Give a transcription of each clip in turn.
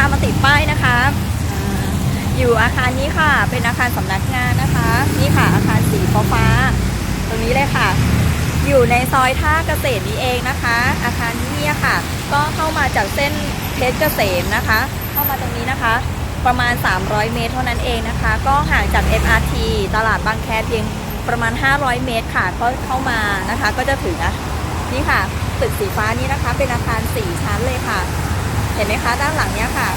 ามาติดป้ายนะคะอยู่อาคารนี้ค่ะ เป็นอาคารสำนักงานนะคะ นี่ค่ะอาคารสีฟ้าฟ้า ตรงนี้เลยค่ะ อยู่ในซอยท่าเกษตรนี้เองนะคะ อาคารนี้ค่ะ ก็เข้ามาจากเส้นเพชรเกษมนะคะ เข้ามาตรงนี้นะคะ ประมาณ 300 เมตรเท่านั้นเองนะคะ ก็ห่างจาก MRT ตลาดบางแคเพียงประมาณ 500 เมตรค่ะ ก็เข้ามานะคะ ก็จะถึงนะนี่ค่ะ ตึกสีฟ้านี้นะคะ เป็นอาคาร 4 ชั้นเลยค่ะ ห็นไหมคะด้านหลังเนี้ยค่ะ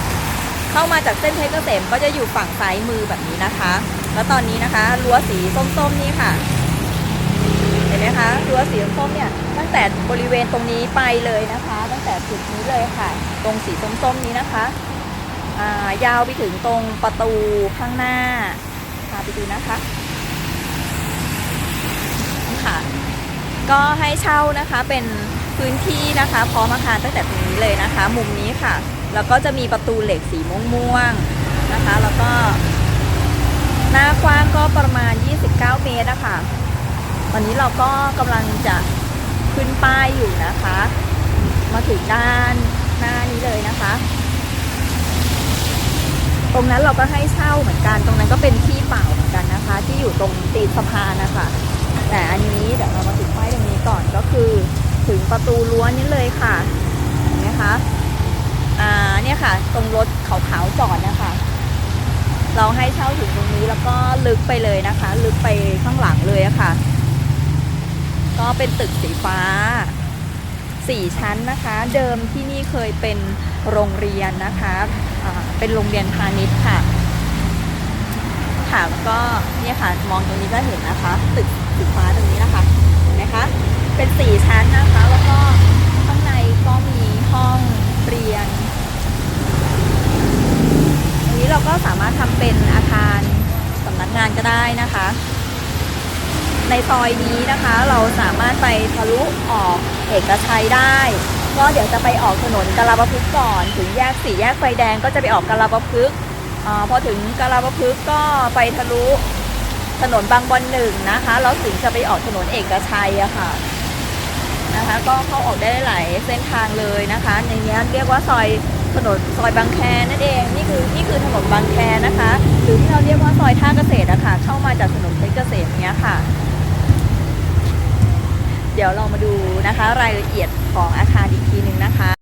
เข้ามาจากเส้นเพชรเกษมก็จะอยู่ฝั่งซ้ายมือแบบนี้นะคะ แล้วตอนนี้นะคะรั้วสีส้มๆนี่ค่ะ เห็นไหมคะรั้วสีส้มเนี่ยตั้งแต่บริเวณตรงนี้ไปเลยนะคะ ตั้งแต่จุดนี้เลยค่ะ ตรงสีส้มๆนี้นะคะายาวไปถึงตรงประตูข้างหน้าพาไปดูนะคะนี่ค่ะ ก็ให้เช่านะคะเป็น พื้นที่นะคะ พร้อมอาคารตั้งแต่ตรงนี้เลยนะคะ มุมนี้ค่ะ แล้วก็จะมีประตูเหล็กสีม่วงๆนะคะ แล้วก็ หน้ากว้างก็ประมาณ 29 เมตรนะคะตอนนี้เราก็กำลังจะขึ้นป้ายอยู่นะคะ มาถึงด้านหน้านี้เลยนะคะ ตรงนั้นเราก็ให้เช่าเหมือนกัน ตรงนั้นก็เป็นที่เปล่าเหมือนกันนะคะ ที่อยู่ตรงตีนสะพานนะคะ แต่อันนี้เดี๋ยวเรามาถึงป้ายตรงนี้ก่อนก็คือ ถึงประตูรั้วนี้เลยค่ะเห็นไหมคะอ่าเนี่ยค่ะ ตรงรถขาวๆจอดนะคะ เราให้เช่าถึงตรงนี้แล้วก็ลึกไปเลยนะคะ ลึกไปข้างหลังเลยอะค่ะ ก็เป็นตึกสีฟ้าสี่ชั้นนะคะ เดิมที่นี่เคยเป็นโรงเรียนนะคะอ่าเป็นโรงเรียนพาณิชย์ค่ะ ค่ะก็เนี่ยค่ะมองตรงนี้ก็เห็นนะคะ ตึกสีฟ้าตรงนี้นะคะเห็นไหมคะ เป็นสี่ชั้นนะคะ แล้วก็ข้างในก็มีห้องเรียนตรงนี้เราก็สามารถทำเป็นอาคารสำนักงานก็ได้นะคะ ในซอยนี้นะคะเราสามารถไปทะลุออกเอกชัยได้ก็เดี๋ยวจะไปออกถนนกาลาปพึกษ์ก่อน ถึงแยกสี่แยกไฟแดงก็จะไปออกกาลาปพึกษ์อพอถึงกาลาปพึกษ์ก็ไปทะลุถนนบางบอนหนึ่งนะคะ แล้วถึงจะไปออกถนนเอกชัยอะค่ะ นะคะ ก็เข้าออกได้หลายเส้นทางเลยนะคะ ในนี้เรียกว่าซอยถนนซอยบางแคนั่นเองนี่คือนี่คือถนนบางแคนะคะ หรือที่เราเรียกว่าซอยท่าเกษตรอะค่ะเข้ามาจากถนนเพชรเกษมเนี้ยค่ะ เดี๋ยวเรามาดูนะคะ รายละเอียดของอาคารอีกทีหนึ่งนะคะ